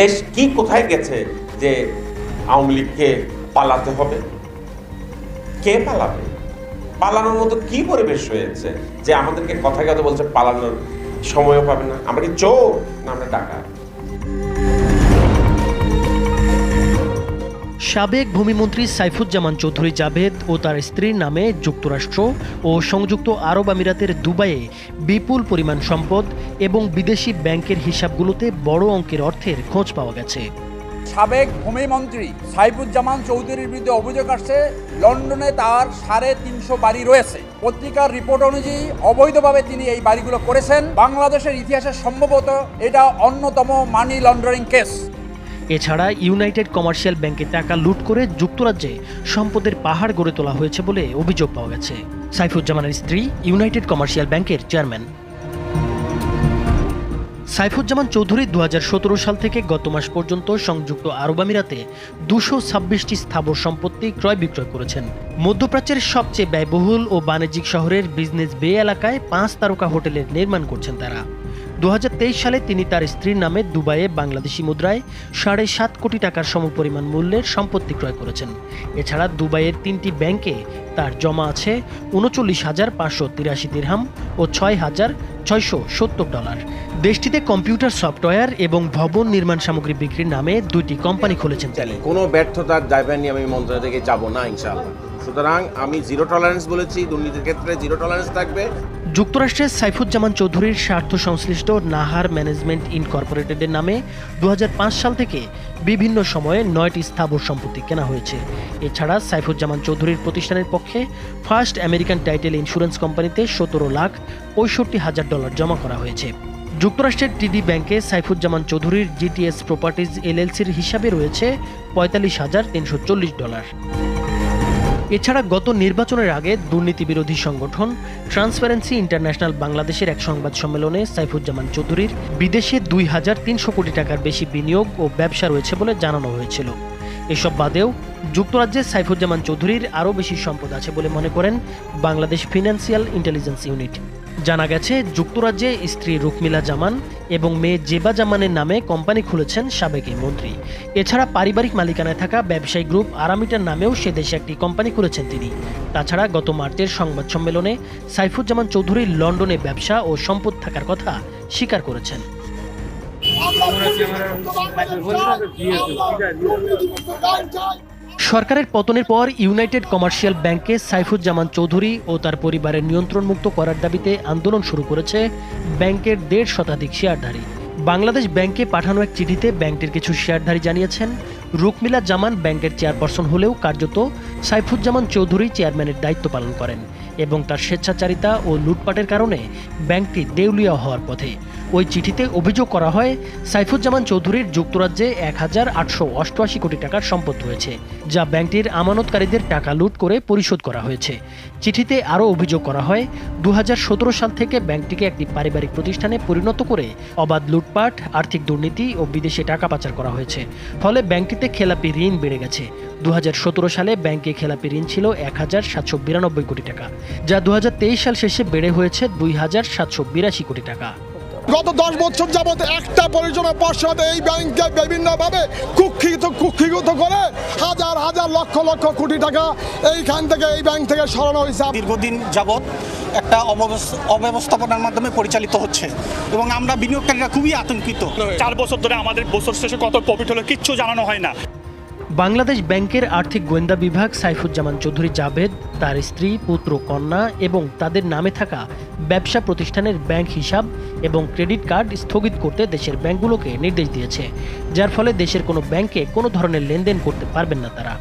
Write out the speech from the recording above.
দেশ কি কোথায় গেছে যে আওয়ামী লীগকে পালাতে হবে? কে পালাবে? পালানোর মতো কি পরিবেশ হয়েছে যে আমাদেরকে কথা কথা বলছে, পালানোর সময়ও পাবে না? আমরা কি চোর না আমরা টাকা সাবেক ভূমিমন্ত্রী সাইফুজ্জামান চৌধুরী জাভেদ ও তার স্ত্রীর নামে যুক্তরাষ্ট্র ও সংযুক্ত আরব আমিরাতের দুবাইয়ে বিপুল পরিমাণ সম্পদ এবং বিদেশি ব্যাংকের হিসাবগুলোতে বড় অঙ্কের অর্থের খোঁজ পাওয়া গেছে। সাবেক ভূমিমন্ত্রী সাইফুজ্জামান চৌধুরীর বিরুদ্ধে অভিযোগ আসছে, লন্ডনে তার সাড়ে তিনশো বাড়ি রয়েছে। পত্রিকার রিপোর্ট অনুযায়ী অবৈধভাবে তিনি এই বাড়িগুলো করেছেন। বাংলাদেশের ইতিহাসে সম্ভবত এটা অন্যতম মানি লন্ডারিং কেস। এছাড়া ইউনাইটেড কমার্শিয়াল ব্যাংকে টাকা লুট করে যুক্তরাজ্যে সম্পদের পাহাড় গড়ে তোলা হয়েছে বলে অভিযোগ পাওয়া গেছে। সাইফুজ্জামানের স্ত্রী ইউনাইটেড কমার্শিয়াল ব্যাংকের চেয়ারম্যান। সাইফুজ্জামান চৌধুরী দু হাজার সতেরো সাল থেকে গত মাস পর্যন্ত সংযুক্ত আরব আমিরাতে দুশো ছাব্বিশটি স্থাবর সম্পত্তি ক্রয় বিক্রয় করেছেন। মধ্যপ্রাচ্যের সবচেয়ে ব্যয়বহুল ও বাণিজ্যিক শহরের বিজনেস বে এলাকায় পাঁচ তারকা হোটেলের নির্মাণ করছেন তারা। দু হাজার তেইশ সালে তিনি তার স্ত্রীর নামে দুবাইয়ে বাংলাদেশি মুদ্রায় সাড়ে সাত কোটি টাকার সমপরিমাণ মূল্যের সম্পত্তি ক্রয় করেছেন। এছাড়া দুবাইয়ের তিনটি ব্যাংকে তার জমা আছে উনচল্লিশ হাজার পাঁচশো তিরাশি দিরহাম ও ছয় হাজার ছয়শো সত্তর ডলার। দেশটিতে কম্পিউটার সফটওয়্যার এবং ভবন নির্মাণ সামগ্রী বিক্রির নামে দুইটি কোম্পানি খুলেছেন তিনি। কোনো ব্যর্থতার জায়গা নিয়ে আমি মন্ত্রণালয় থেকে যাব না, ইনশাআল্লাহ। সুতরাং আমি জিরো টলারেন্স বলেছি, দুর্নীতির ক্ষেত্রে জিরো টলারেন্স থাকবে। যুক্তরাষ্ট্রের সাইফুজ্জামান চৌধুরীর স্বার্থ সংশ্লিষ্ট নাহার ম্যানেজমেন্ট ইনকর্পোরেটেডের নামে দু হাজার পাঁচ সাল থেকে বিভিন্ন সময়ে নয়টি স্থাবর সম্পত্তি কেনা হয়েছে। এছাড়া সাইফুজ্জামান চৌধুরীর প্রতিষ্ঠানের পক্ষে ফার্স্ট আমেরিকান টাইটেল ইন্স্যুরেন্স কোম্পানিতে সতেরো লাখ পঁয়ষট্টি হাজার ডলার জমা করা হয়েছে। যুক্তরাষ্ট্রের টিডি ব্যাংকে সাইফুজ্জামান চৌধুরীর জিটিএস প্রপার্টিজ এলএলসির হিসাবে রয়েছে পঁয়তাল্লিশ হাজার তিনশো চল্লিশ ডলার। এছাড়া গত নির্বাচনের আগে দুর্নীতি বিরোধী সংগঠন ট্রান্সপারেন্সি ইন্টারন্যাশনাল বাংলাদেশের এক সংবাদ সম্মেলনে সাইফুজ্জামান চৌধুরীর বিদেশে দুই হাজার তিনশো কোটি টাকার বেশি বিনিয়োগ ও ব্যবসা রয়েছে বলে জানানো হয়েছিল। এসব বাদেও যুক্তরাজ্যে সাইফুজ্জামান চৌধুরীর আরও বেশি সম্পদ আছে বলে মনে করেন বাংলাদেশ ফিনান্সিয়াল ইন্টেলিজেন্স ইউনিট। জানা গেছে যুক্তরাজ্যে স্ত্রী রুকমিলা জামান এবং মেয়ে জেবা জামানের নামে কোম্পানি খুলেছেন সাবেক এই মন্ত্রী এছাড়া পারিবারিক মালিকানায় থাকা ব্যবসায়ী গ্রুপ আরামিটার নামেও সে দেশে একটি কোম্পানি খুলেছেন তিনি তাছাড়া গত মার্চের সংবাদ সম্মেলনে সাইফুজ্জামান চৌধুরী লন্ডনে ব্যবসা ও সম্পদ থাকার কথা স্বীকার করেছেন সরকারের পতনের পর ইউনাইটেড কমার্শিয়াল ব্যাংকে সাইফুজ্জামান চৌধুরী ও তার পরিবারের নিয়ন্ত্রণমুক্ত করার দাবিতে আন্দোলন শুরু করেছে ব্যাংকের দেড় শতাধিক শেয়ারধারী। বাংলাদেশ ব্যাংকে পাঠানো এক চিঠিতে ব্যাংকটির কিছু শেয়ারধারী জানিয়েছেন, রুকমিলা জামান ব্যাংকের চেয়ারপারসন হলেও কার্যত সাইফুজ্জামান চৌধুরী চেয়ারম্যানের দায়িত্ব পালন করেন। এবং তার স্বেচ্ছাচারিতা ও লুটপাটের কারণে ব্যাংকটি দেউলিয়া হওয়ার পথে। ওই চিঠিতে অভিযোগ করা হয়, সাইফুজ্জামান চৌধুরীর যুক্তরাজ্যে এক হাজার আটশো অষ্টআশি কোটি টাকার সম্পদ রয়েছে যা ব্যাংকটির আমানতকারীদের টাকা লুট করে পরিশোধ করা হয়েছে। চিঠিতে আরও অভিযোগ করা হয় দু হাজার সতেরো সাল থেকে ব্যাংকটিকে একটি পারিবারিক প্রতিষ্ঠানে পরিণত করে অবাধ লুটপাট, আর্থিক দুর্নীতি ও বিদেশে টাকা পাচার করা হয়েছে। ফলে ব্যাংকটিতে খেলাপি ঋণ বেড়ে গেছে। দু হাজার সতেরো সালে ব্যাংকে খেলাপি ঋণ ছিল এক হাজার সাতশো বিরানব্বই কোটি টাকা। যা দুহাজার তেইশ সাল শেষে বেড়ে হয়েছে দুই হাজার সাতশো বিরাশি কোটি টাকা। গত দশ বছর যাবত একটা পরিচালনা পর্ষদ এই ব্যাংকে বিভিন্নভাবে কুক্ষিত কুক্ষিগত করে হাজার হাজার লক্ষ লক্ষ কোটি টাকা এইখান থেকে এই ব্যাংক থেকে সরানো হয়েছে। দীর্ঘদিন যাবৎ একটা অব্যবস- অব্যবস্থাপনার মাধ্যমে পরিচালিত হচ্ছে এবং আমরা বিনিয়োগকারীরা খুবই আতঙ্কিত। চার বছর ধরে আমাদের বছর শেষে কত প্রফিট হলো কিচ্ছু জানানো হয় না। বাংলাদেশ ব্যাংকের আর্থিক গোয়েন্দা বিভাগ সাইফুজ্জামান চৌধুরী জাভেদ, তার স্ত্রী, পুত্র কন্যা এবং তাদের নামে থাকা ব্যবসা প্রতিষ্ঠানের ব্যাংক হিসাব এবং ক্রেডিট কার্ড স্থগিত করতে দেশের ব্যাংকগুলোকে নির্দেশ দিয়েছে, যার ফলে দেশের কোনো ব্যাংকে কোনো ধরনের লেনদেন করতে পারবেন না তারা।